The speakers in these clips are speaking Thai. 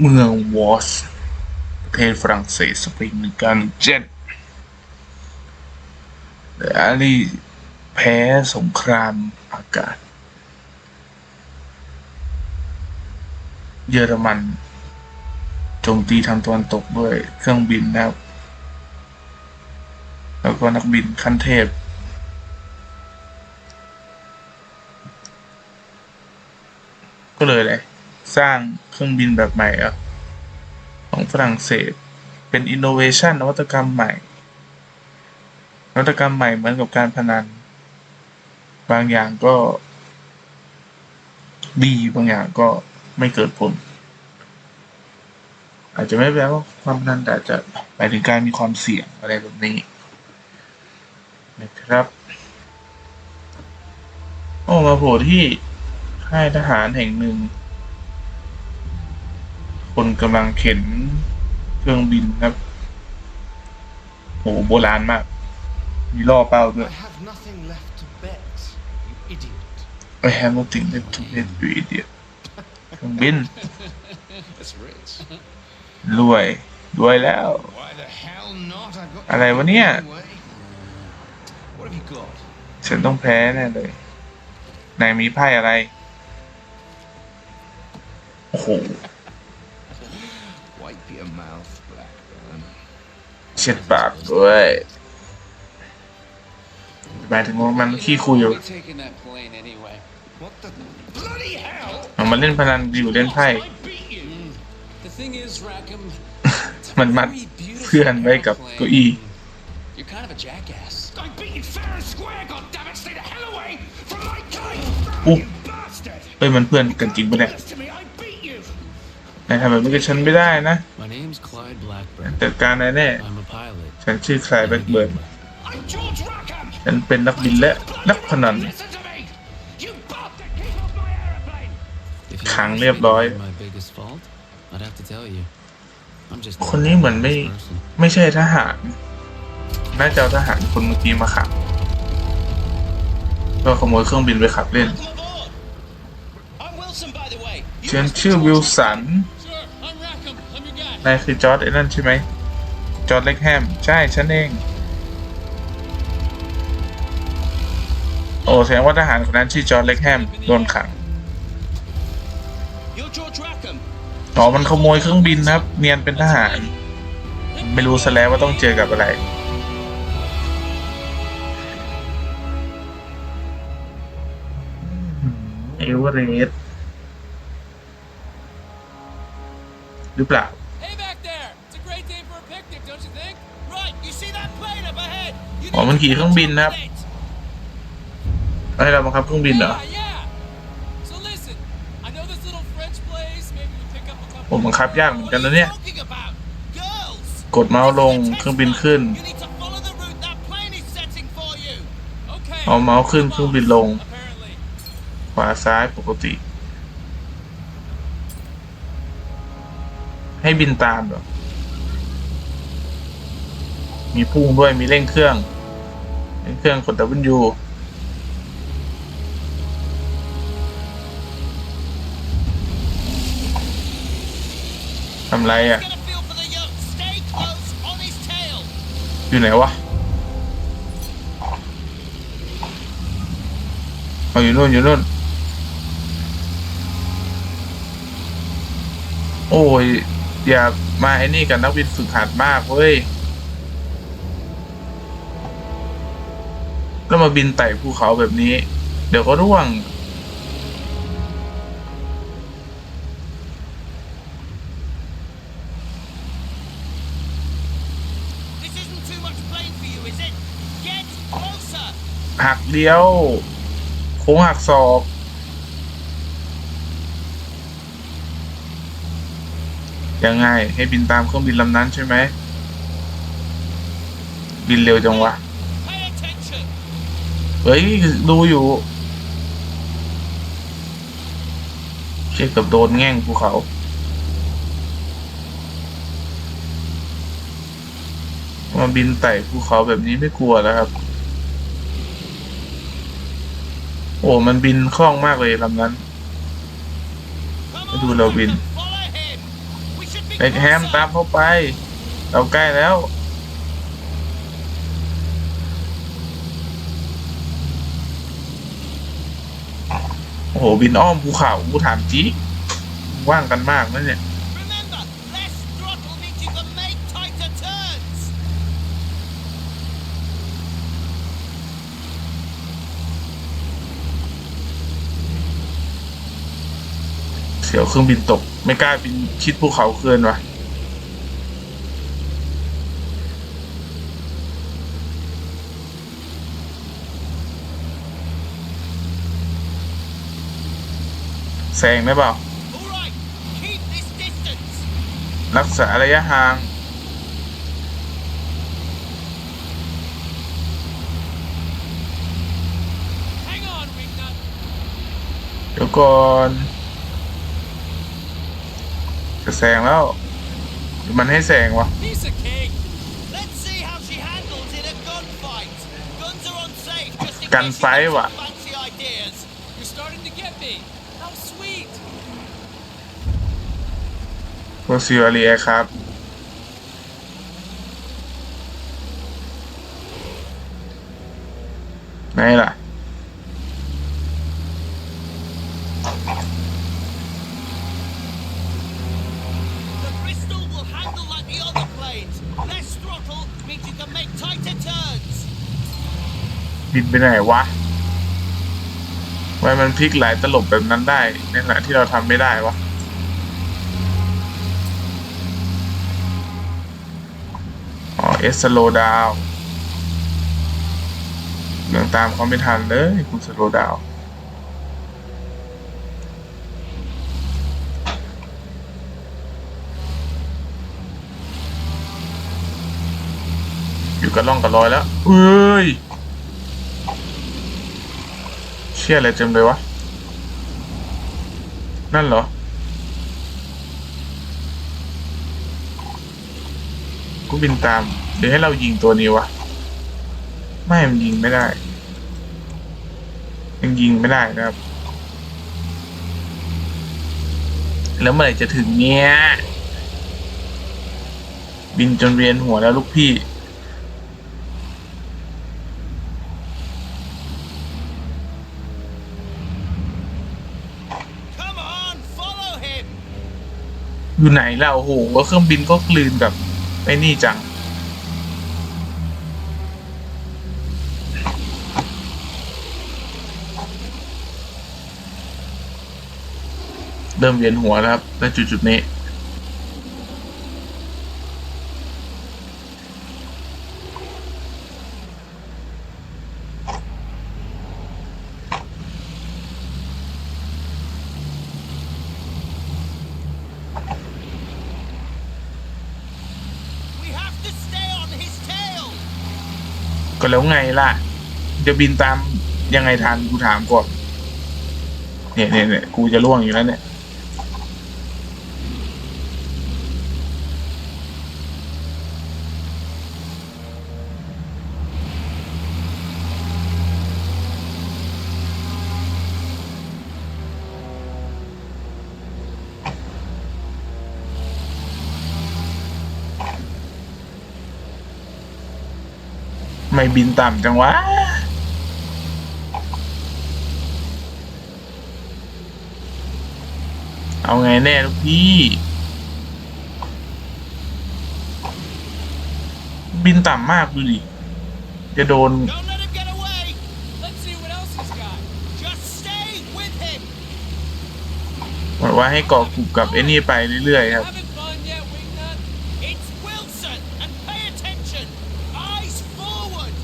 เมืองวอชประเทศฝรั่งเศสสปีหนึ่งกันเจ็ดแอันนี้แพ้สงครามอากาศ เยอรมันโจมตีทางตะวันตกด้วยเครื่องบินนะครับ แล้วก็นักบินขั้นเทพก็เลยเลยสร้าง เครื่องบินแบบใหม่อะของฝรั่งเศส เป็นอินโนเวชันนวัตกรรมใหม่ นวัตกรรมใหม่เหมือนกับการพนัน บางอย่างก็ ดีบางอย่างก็ไม่เกิดผล อาจจะไม่แปลว่าความพนันแต่อาจจะหมายถึงการมีความเสี่ยงอะไรแบบนี้นะครับโอ้มาโผล่ที่ค่ายทหารแห่งหนึ่ง คนกำลังเข็นเครื่องบินครับโหโบราณมาก มีล่อเป้าด้ว I ย have nothing left to bet, you idiot. I have nothing left to bet you idiot เครื่องบิน That's rich. รวยรวยแล้ว Why the hell not? I've got อะไรวะเนี่ย Anyway. What have you got? ฉันต้องแพ้แน่เลยนายมีไพ่อะไร โอ้โห ช็ดปากด้วยหมายถึงว่ามันขี้คุยอยู่ We taking that plane anyway. What the bloody hell? มันมาเล่นพนันอยู่เล่นไพ่ I beat you. The thing is, Rackham, มันมัด very beautiful เพื่อนไว้กับ airplane. เก้าอี้ You're kind of a jackass. I beat you fair and square, goddammit! Stay the hell away from my kite! Ooh. You bastard! เฮ้ยมันเพื่อนกันจริงปะเนี่ย นายทำแบบนี้กับฉันไม่ได้นะ My name's Clyde Blackburn. จัดการนายแน่ I'm a pilot. ฉันชื่อคลายแบ็กเบิร์น I'm George Rackham! ฉันเป็นนักบินและนักพนัน Listen to me! You bastard! Keep off my aeroplane! If you ขัง ask เรียบร้อย me my biggest fault, I'd have to tell you. I'm just คนนี้เหมือนไม่ a person. ไม่ใช่ทหาร น่าจะเอาทหารคนเมื่อกี้มาขังก็ขโมยเครื่องบินไปขับเล่น Welcome aboard. I'm Wilson, by the way. You ฉัน must be ชื่อ George วิลสัน นายคือจอร์ดไอ้นั่นใช่ไหมจอร์ดเล็กแฮม ใช่ ฉันเอง โอ้แสดงว่าทหารคนนั้นชื่อจอร์ดเล็กแฮมโดนขัง You're George Rackham. อ๋อมันขโมยเครื่องบินครับ เนียนเป็นทหาร ไม่รู้ซะแล้วว่าต้องเจอกับอะไรเอเวอเรสต์หรือเปล่า อ๋อมันขี่เครื่องบินนะครับให้เราบังคับเครื่องบินเหรอผมบังคับยากเหมือนกันนะเนี่ย กดเมาส์ลงเครื่องบินขึ้น เอาเมาส์ขึ้นเครื่องบินลง ขวาซ้ายปกติ ให้บินตามเหรอ มีพุ่งด้วยมีเร่งเครื่อง เร่งเครื่องกด W ทำไรอะ Get a feel for the yacht. Stay close on his tail. อยู่ไหนวะเอาอยู่นู่นอยู่นู่น โอ้ย อย่ามาไอ้นี่กับนักบินฝึกหัดมากเว้ย แล้วมาบินไต่ภูเขาแบบนี้ เดี๋ยวก็ร่วง This isn't too much plane for you, is it? Get closer. หักเดียว โค้งหักศอกยังไงให้บินตามเครื่องบินลำนั้นใช่ไหม บินเร็วจังวะ Pay attention. เฮ้ยดูอยู่ เช็คกับโดนแง่งภูเขามาบินไต่ภูเขาแบบนี้ไม่กลัวแล้วครับ โอ้มันบินคล่องมากเลยลำนั้น Come I do on, love Rackham, it. Follow him. เด็กแฮมตามเข้าไป เราใกล้แล้ว โอ้โหบินอ้อมภูเขากูถามจีว่างกันมากนะเนี่ย Remember, less throttle means you can make tighter turns. เสียวเครื่องบินตก ไม่กล้าบินชิดภูเขาเกินวะ แซงได้เปล่า All right, keep this distance. รักษาระยะห่าง Hang on, Wingnut. เดี๋ยวก่อน จะแซงแล้วหรือมันให้แซงวะ Piece of cake. Let's see how โรซิวาเรียครับ ไหนล่ะ The Bristol will handle like the other planes. Less throttle means you can make tighter turns. บินไปไหนวะไว้มันพลิกหลายตลบแบบนั้นได้ ในขณะที่เราทำไม่ได้วะ อ๋อเอสโลดาวเรื่องตามความไม่ทันเลยคุณสโลดาวอยู่กับร่องกับรอยแล้วเอ้ย เชี่ยอะไรเต็มเลยวะ นั่นเหรอ กูบินตามเดี๋ยวให้เรายิงตัวนี้วะ ไม่มันยิงไม่ได้ ยังยิงไม่ได้นะครับ แล้วเมื่อไหร่จะถึงเนี้ย บินจนเวียนหัวแล้วลูกพี่ Come on, follow him. อยู่ไหนแล้วโอ้โหเครื่องบินก็กลืนแบบ ไอ้นี่จัง เริ่มเวียนหัวแล้วครับณจุดจุดๆนี้ We have to stay on his tail. ก็ แล้วไงล่ะ จะบินตามยังไงทันกูถามก่อนเนี่ยเนี่ยเนี่ยกูจะล่วงอยู่แล้วเนี่ย ไม่บินต่ำจังวะ เอาไงแน่ลูกพี่ บินต่ำมากดูดิ จะโดน Don't let him get away. Let's see what else he's got. Just stay with him. บอกว่าให้เกาะกลุ่มกับไอ้นี่ไปเรื่อยๆครับ Having fun yet, Wingnut? It's Wilson, and pay attention. Eyes forward.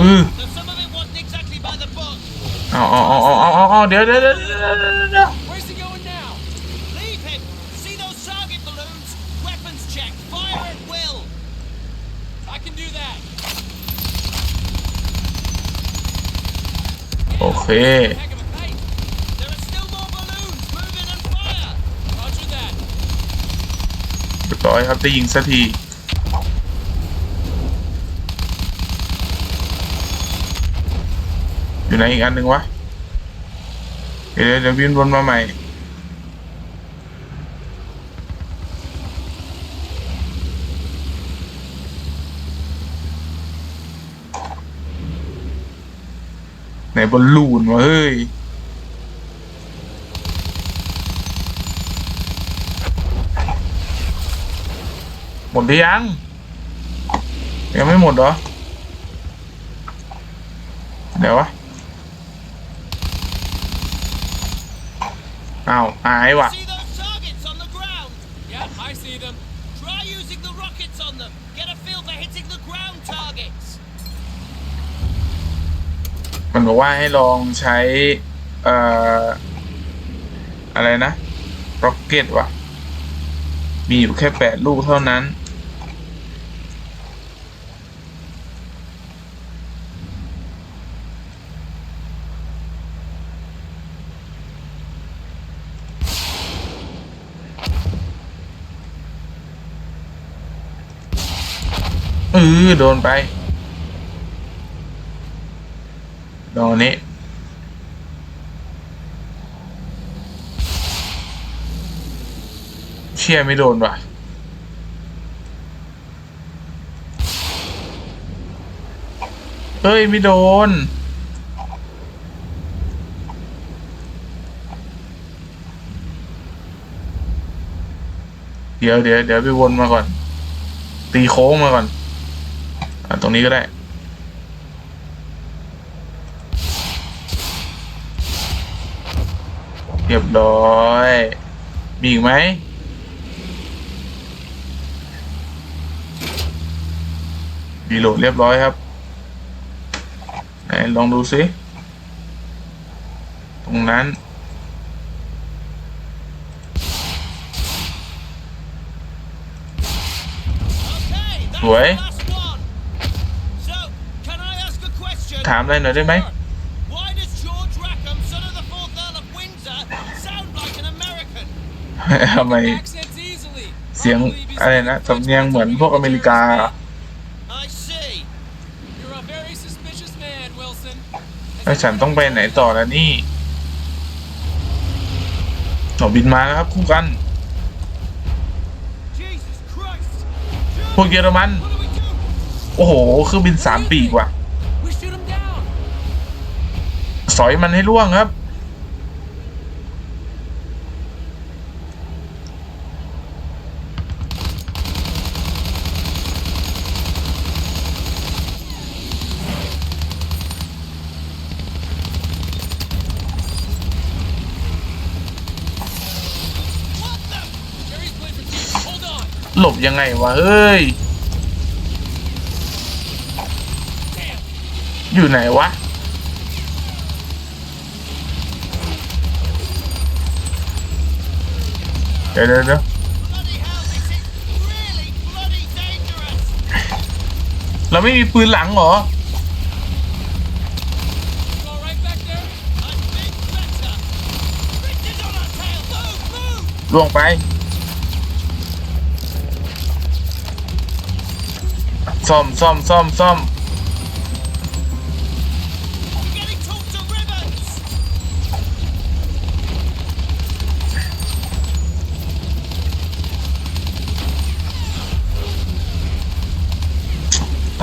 อือ Though some of it wasn't exactly by the book. เอาเอาเอา เดี๋ยวเดี๋ยวเดี๋ยวโอเคเรียบร้อยครับได้ยิงสักทีอยู่ไหนอีกอันหนึ่งวะ เดี๋ยวเดี๋ยวบินวนมาใหม่ ไหนบอลลูนวะเฮ้ยหมดหรือยัง ยังไม่หมดเหรอ เดี๋ยววะ อ้าวหายว่ะ See those targets on the ground? Yeah, I see them. Try using the rockets on them. Get a feel for hitting the ground targets. มันบอกว่าให้ลองใช้ เอ่อ อะไรนะ ร็อกเก็ตว่ะ มีอยู่แค่แปดลูกเท่านั้น ออโดนไปโดนนี้เชี่ยไม่โดนว่ะเฮ้ย ไม่โดน เดี๋ยวเดี๋ยวเดี๋ยวไปวนมาก่อน ตีโค้งมาก่อน ตรงนี้ก็ได้ เรียบร้อย มีอีกไหมรีโหลดเรียบร้อยครับไหนลองดูซิ ตรงนั้น Okay. the last one. So, can I ask a question? ถามอะไรหน่อยได้ไหม Why does George Rackham, son of the fourth Earl of Windsor, sound like an American? ทำไม Accents easily. เสียงอะไรนะสำเนียงเหมือนพวกอเมริกา I see. You're a very suspicious man, Wilson. แล้วฉันต้องไปไหนต่อแล้วนี่หนอบินมาแล้วครับคู่กัน Jesus Christ. พวกเยอรมัน What do we do? โอ้โหเครื่องบินสามปีกว่ะ สอยมันให้ล่วงครับ หลบยังไงวะเฮ้ย อยู่ไหนวะ ดี๋ยวเเราไม่มีปืนหลังหรอ ล่วงไป ซ่อมซ่อมซ่อมซ่อม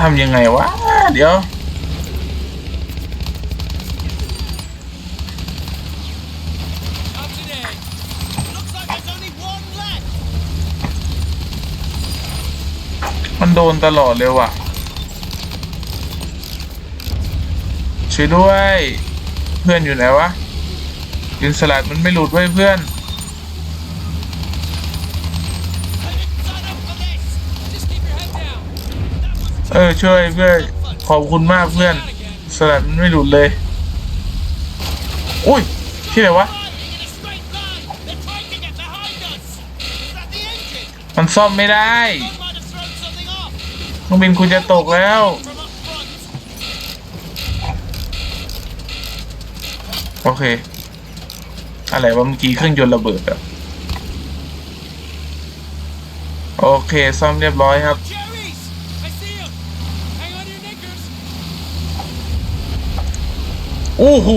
ทำยังไงวะ เดี๋ยว มันโดนตลอดเลยว่ะ ช่วยด้วย เพื่อนอยู่ไหนวะดินสลัดมันไม่หลุดไว้ยเพื่อน เออช่วยเพื่อนขอบคุณมากเพื่อนสลัดมันไม่หลุดเลย อุ้ยที่ไหนวะ มันซ่อมไม่ได้เครื่องบินคุณจะตกแล้ว โอเค อะไรวะเมื่อกี้เครื่องยนต์ระเบิดอะโอเค ซ่อมเรียบร้อยครับ โอ้โห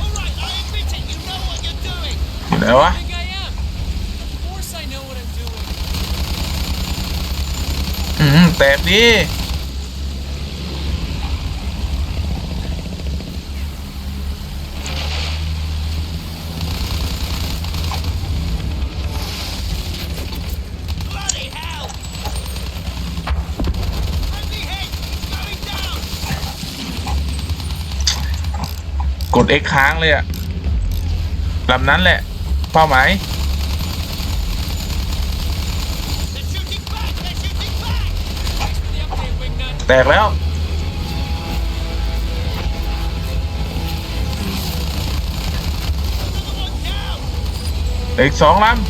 All right, I admit it. You know what you're doing. อยู่ไหนวะ think I am? Of course I know what I'm doing. อืม แตกดิ เอ็กค้างเลยอะลำนั้นแหละ เป้าหมายแตกแล้ว อีกสองลำ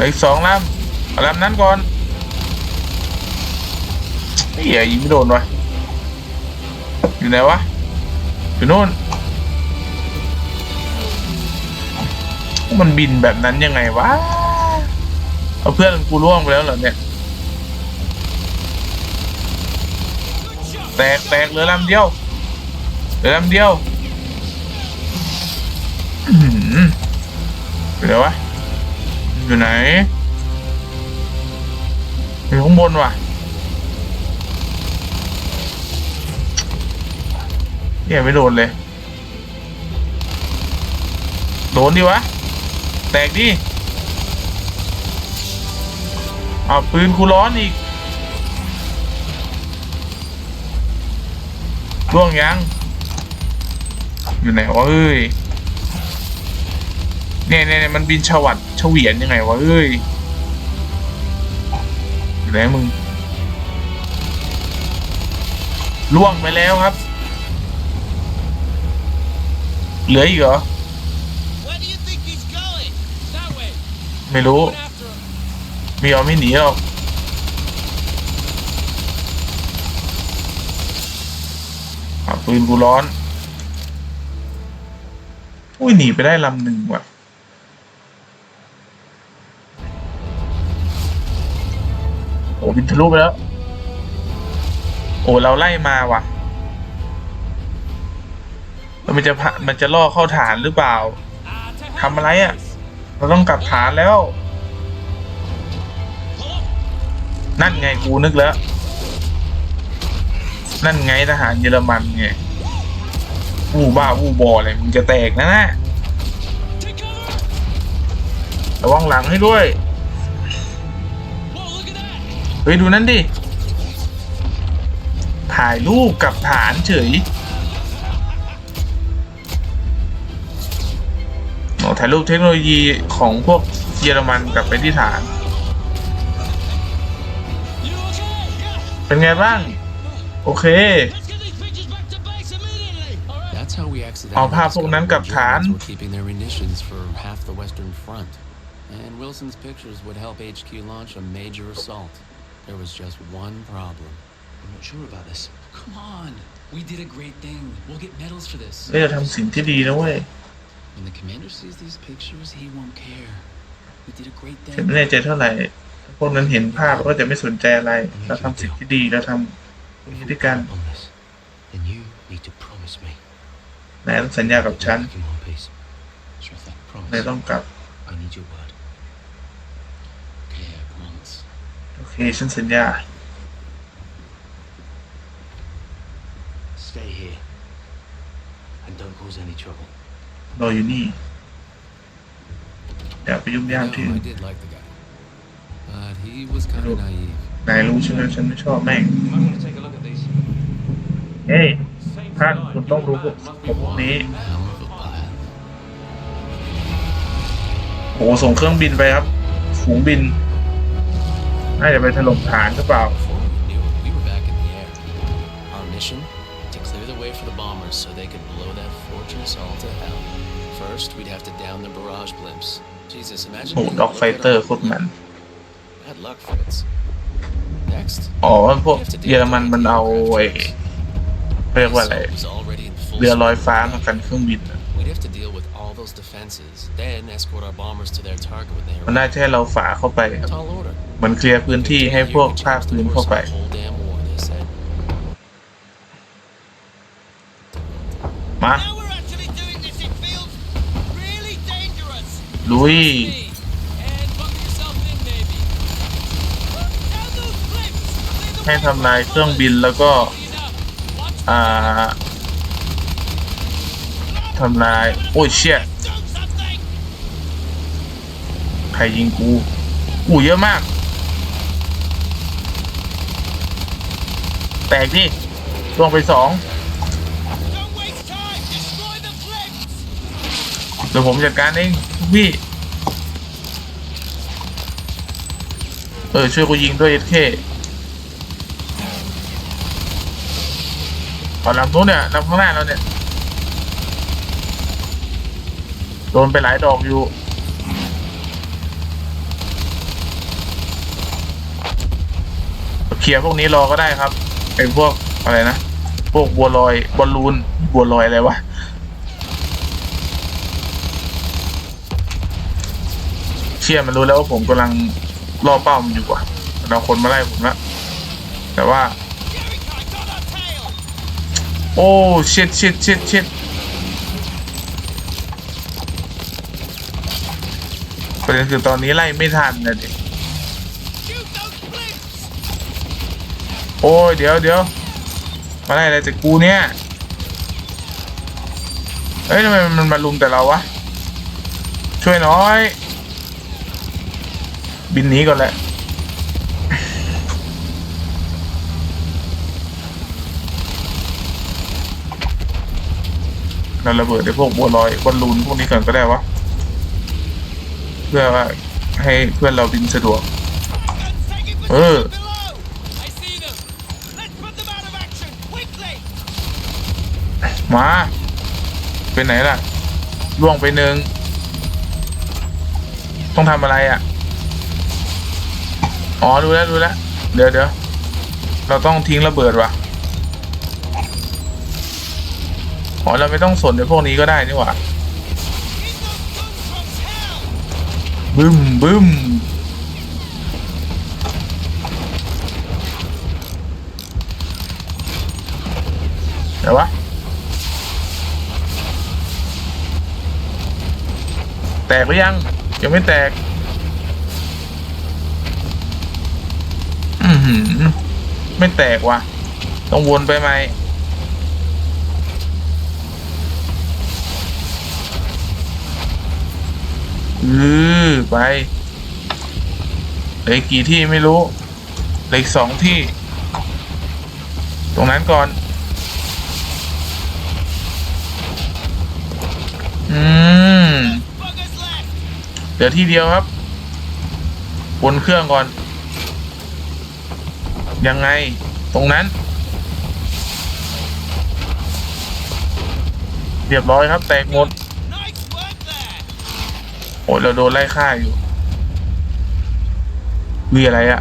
อีกสองลำลำนั้นก่อน นี่อย่ยิงไม่โดนวะ อยู่ไหนวะ อยู่นู่น มันบินแบบนั้นยังไงวะ เอาเพื่อนกูล่วงไปแล้วเหรอเนี่ย แตกแตกเหลือลำเดียวเหลือลำเดียวอื้อหืออยู่ไหนวะ อยู่ไหนอยู่ข้างบนว่ะ เนี่ยไม่โดนเลย โดนดิวะ แตกดิเอาปืนกูร้อนอีกล่วงยัง อยู่ไหนวะเอ้ยเนี่ยเนี่ยเนี่ยมันบินฉวัดเฉวียนยังไงวะเอ้ยอยู่ไหนมึงล่วงไปแล้วครับ เหลืออีกเหรอ Where do you think he's going? That way. ไม่รู้ Going after him. ไม่ยอมไม่หนีหรอกอะปืนกูร้อน อุ้ยหนีไปได้ลำหนึ่งว่ะโอ้บินทะลุไปแล้ว โอ้เราไล่มาว่ะแล้ว มันจะมันจะล่อเข้าฐานหรือเปล่าทำอะไร with อะ เราต้องกลับฐานแล้ว นั่นไงกูนึกแล้ว นั่นไงทหารเยอรมันไงวู้บ้าวู้บออะไรมึงจะแตกนะนะระวังหลังให้ด้วย เฮ้ย ดูนั่นดิ ถ่ายรูปกับฐานเฉยายรูปเทคโนโลยีของพวกเยอรมันกลับไปที่ฐาน You okay? เป็นไงบ้าง โอเค Let's get these bitches back to base immediately! All right. That's how we เอา accidentally ภาพพวกนั้นกลับ discovered ฐาน Germans were keeping their munitions for half the Western Front. And Wilson's pictures would help HQ launch a major assault. There was just one problem. I'm not sure about this. Come on. We did a great thing. We'll get medals for this. เฮ้ยเราทำสิ่งที่ดีนะเว้ย When the commander sees these pictures, he won't care. We did a great ฉัน thing. ไม่แน่ใจเท่าไหร่ พวกนั้นเห็นภาพก็จะไม่สนใจอะไร เราทำสิ่งที่ดีเราทำสิ่งที่ด้วยกัน on this, then you need to promise me. นายต้องสัญญากับฉัน Back in one piece. Sure thing. นาย Promise. ต้องกลับ I need your word. Okay, I promise. โอเค ฉันสัญญา Stay here. And don't cause any trouble. รออยู่นี่อย่าไปยุ่ง You ยาก know, ที่ I did like the guy. But he was kind of naive. นายรู้ใช่ไหมฉันไม่ชอบแม่ง You might want to take a look at these. เฮ้ยท่านคุณต้องรู้พวกพวกนี้ Hell of a plan. โอ้ส่งเครื่องบินไปครับ ฝูงบิน น่าจะไปถล่มฐานหรือเปล่า Before we knew it, we were back in the air. Our mission? To clear the way for the bombers so they could blow that fortress all to hell. First, we'd have to down the barrage blimps. Jesus, imagine โอ้ being ด็อก able ไฟ to get เตอร์ on โคตรมัน Bad luck, Fritz. Next, อ๋อพวกเยอรมันมันเอาไอ้เรียกว่าอะไร the assault was already in เรือลอยฟ้ามากันเครื่องบินอะ We'd have to deal with all those defenses, then escort our bombers to their target when they มันน่า arrive. จะให้เราฝ่าเข้าไปครับ Tall order. เหมือนเคลียร์พื้นที่ให้พวกภาคพื้นเข้าไป The whole damn war, they said. มา Now Clear the ให้ทำลายเครื่องบินแล้วก็อ่าทำลาย โอ้ยเชี่ยใครยิงกูอู้เยอะมาก แตกดิลงไปสองเดี๋ยวผมจัดการเอง พี่ เออ ช่วยกูยิงด้วยเอสเคเอาลำนู้นเนี่ยลำข้างหน้าเราเนี่ย โดนไปหลายดอกอยู่เคลียร์พวกนี้รอก็ได้ครับไอ้พวกอะไรนะ พวกบัวลอยบอลลูนบัวลอยอะไรวะ เชี่ยมันรู้แล้วว่าผมกำลังล่อเป้ามันอยู่ว่ะเอาคนมาไล่ผมละแต่ว่า โอ้ชิดชิดชิดชิดประเด็นคือตอนนี้ไล่ไม่ทันนะดิ Shoot those cliffs! โอ้ยเดี๋ยวเดี๋ยวมาไล่อะไรจากกูเนี่ยเอ้ยทำไมมันมาลุมแต่เราวะช่วยหน้อย บินหนีก่อนแหละเราระเบิดไอ้พวกบัวลอยบอลลูนพวกนี้ก่อนก็ได้วะ เพื่อว่าให้เพื่อนเราบินสะดวก Guns taking Uh. position below! I see them. Let's put them out of action, quickly! มาไปไหนล่ะล่วงไปหนึ่งต้องทำอะไรอะ อ๋อดูแล้วดูแล้วเดี๋ยวเดี๋ยวเราต้องทิ้งระเบิดว่ะอ๋อเราไม่ต้องสนในพวกนี้ก็ได้นี่หว่าบึ้มบึ้มเดี๋ยววะแตกหรือยัง ยังไม่แตก อือหือ ไม่แตกว่ะ ต้องวนไปไหม อือไปเหลือกี่ที่ไม่รู้เหลือสองที่ ตรงนั้นก่อน อืมเหลือที่เดียวครับบนเครื่องก่อน ยังไงตรงนั้น เรียบร้อยครับ แตกหมดโอ้ยเราโดนไล่ฆ่าอยู่มีอะไรอะ่ะ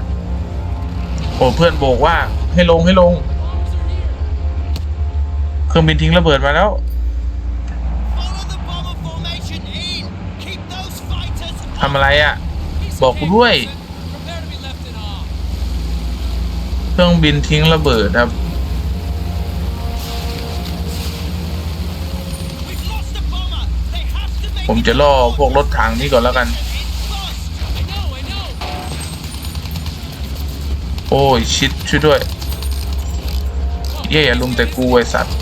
โอ้เพื่อนโบกว่า ให้ลงให้ลง เครื่องบินทิ้งระเบิดมาแล้ว ทำอะไรอะ่ะบอกกูด้วย Prepare to be left in awe. เครื่องบินทิ้งระเบิดครับ ผมจะล่อพวกรถถังนี้ก่อนแล้วกัน โอ้ย ชิดช่วยด้วย เย่อย่าลุมแต่กูไอสัตว์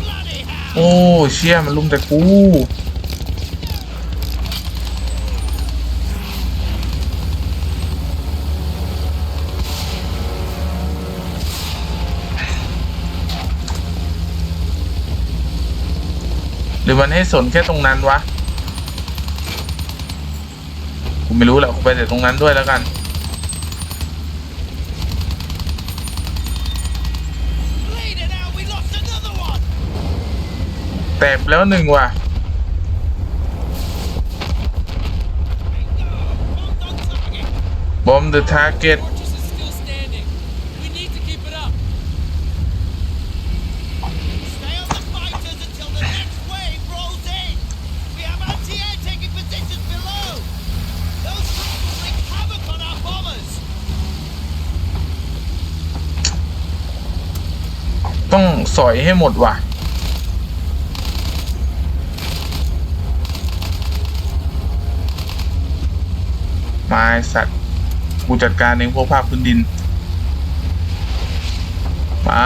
Bloody hell! โอ้เชี่ยมันลุมแต่กูหรือมันให้สนแค่ตรงนั้นวะ กูไม่รู้แหละกูไปแต่ตรงนั้นด้วยแล้วกัน แตกแล้วหนึ่งว่ะ บอมเดอะทาร์เก็ตต้องสอยให้หมดว่ะ มาไอ้สัตว์กูจัดการเองพวกภาคพื้นดิน มา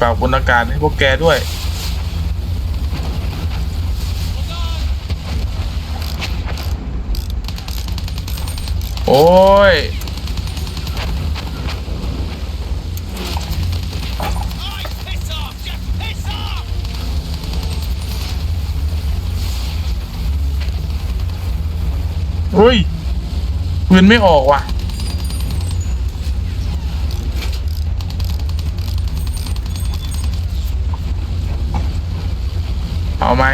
ฝากบนอากาศให้พวกแกด้วย โอ้ย เฮ้ยปืนไม่ออกว่ะ เอาไหม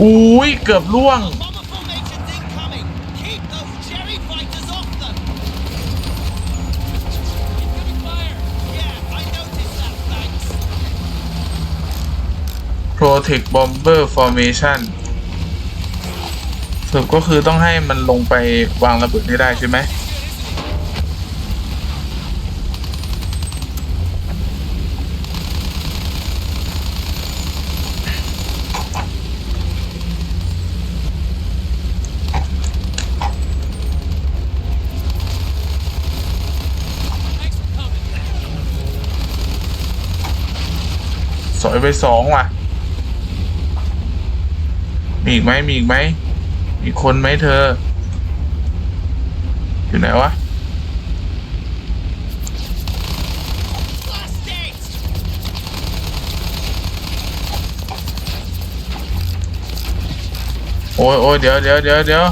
อุ้ย เกือบล่วง Protect Bomber Formation สรุปก็คือต้องให้มันลงไปวางระเบิดให้ได้ใช่ไหมสอยไปสองว่ะ มีอีกไหมมีอีกไหมมีคนไหมเธอ อยู่ไหนวะโอ้ยโอ้ยเดี๋ยวเดี๋ยวเดี๋ยวเดี๋ยว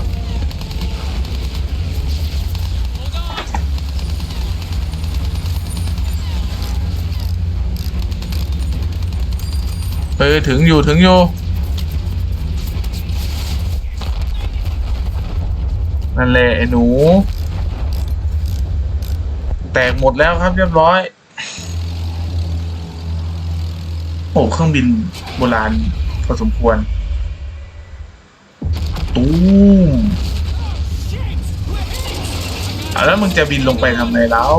เออถึงอยู่ถึงอยู่ นั่นแหละไอ้หนู แตกหมดแล้วครับเรียบร้อย โอ้เครื่องบินโบราณพอสมควร ตูมแล้วมึงจะบินลงไปทำไมแล้ว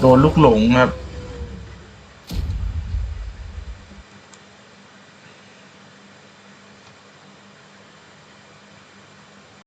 โดนลูกหลงครับ